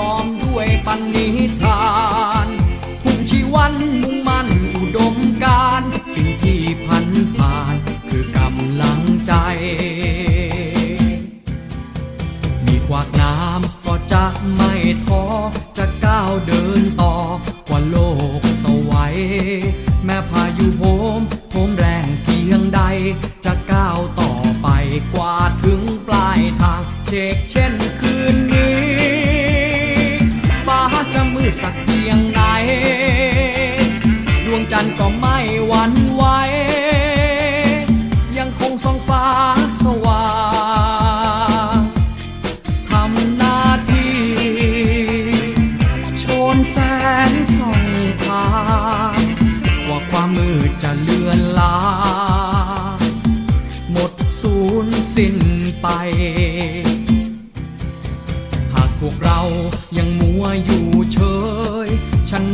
ร้อมด้วยปันนิทานพุ่งชีวันมุ่งมั่นอุดมการสิ่งที่พันผ่านคือกำลังใจ มีขวากน้ำก็จะไม่ท้อจะก้าวเดินต่อกว่าโลกสวัยแม้พายุโหมโถมแรงเพียงใด จะก้าวต่อไปกว่าถึงปลายทางเชกเช่นคืน สักเพียงไหนดวงจันทร์ก็ไม่หวั่นไหว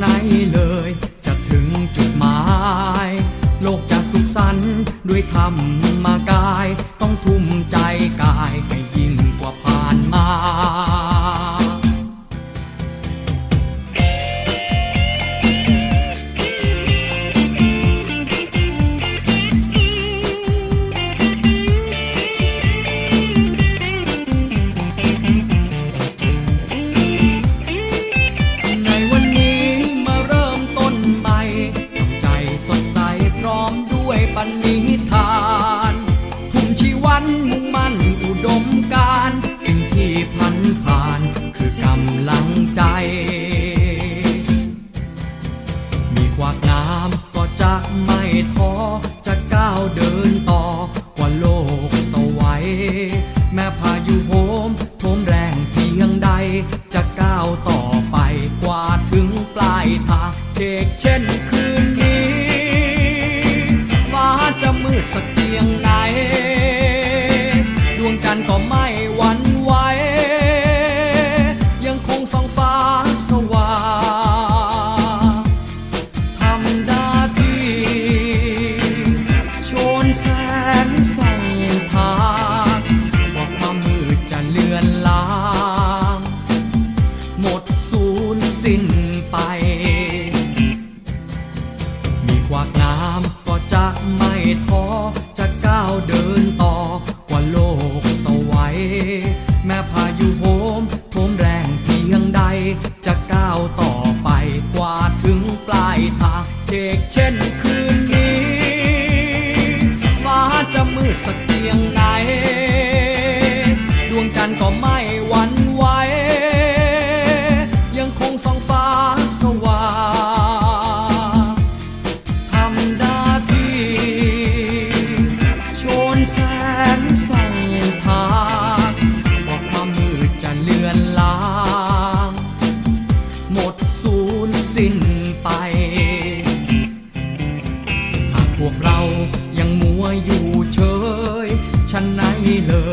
ฉัน ใจ มีขวากน้ำก็จะไม่ท้อ จะก้าวเดินต่อกว่าโลกสวัย แม้พายุโหมโถมแรงเพียงใด จะก้าวต่อไปกว่าถึงปลายทางเชกเช่น ไป มีควากน้ำก็จะไม่ท้อ จะก้าวเดินต่อกว่าโลกสวัย แม้พายุโหมโหมแรงเพียงใด จะก้าวต่อไปกว่าถึงปลายทางเชกเช่นคืนนี้ ฟ้าจะมืดสักเพียงไหน ดวงจันทร์ก็ไม่วัน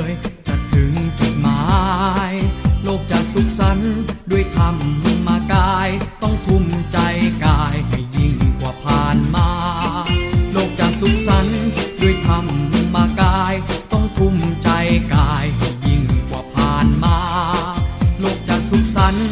ย จะถึงจุดหมาย โลกจะสุขสันต์ด้วยธรรมมากาย ต้องทุ่มใจกายให้ยิ่งกว่าผ่านมา โลกจะสุขสันต์ด้วยธรรมมากาย ต้องทุ่มใจกายให้ยิ่งกว่าผ่านมา โลกจะสุขสันต์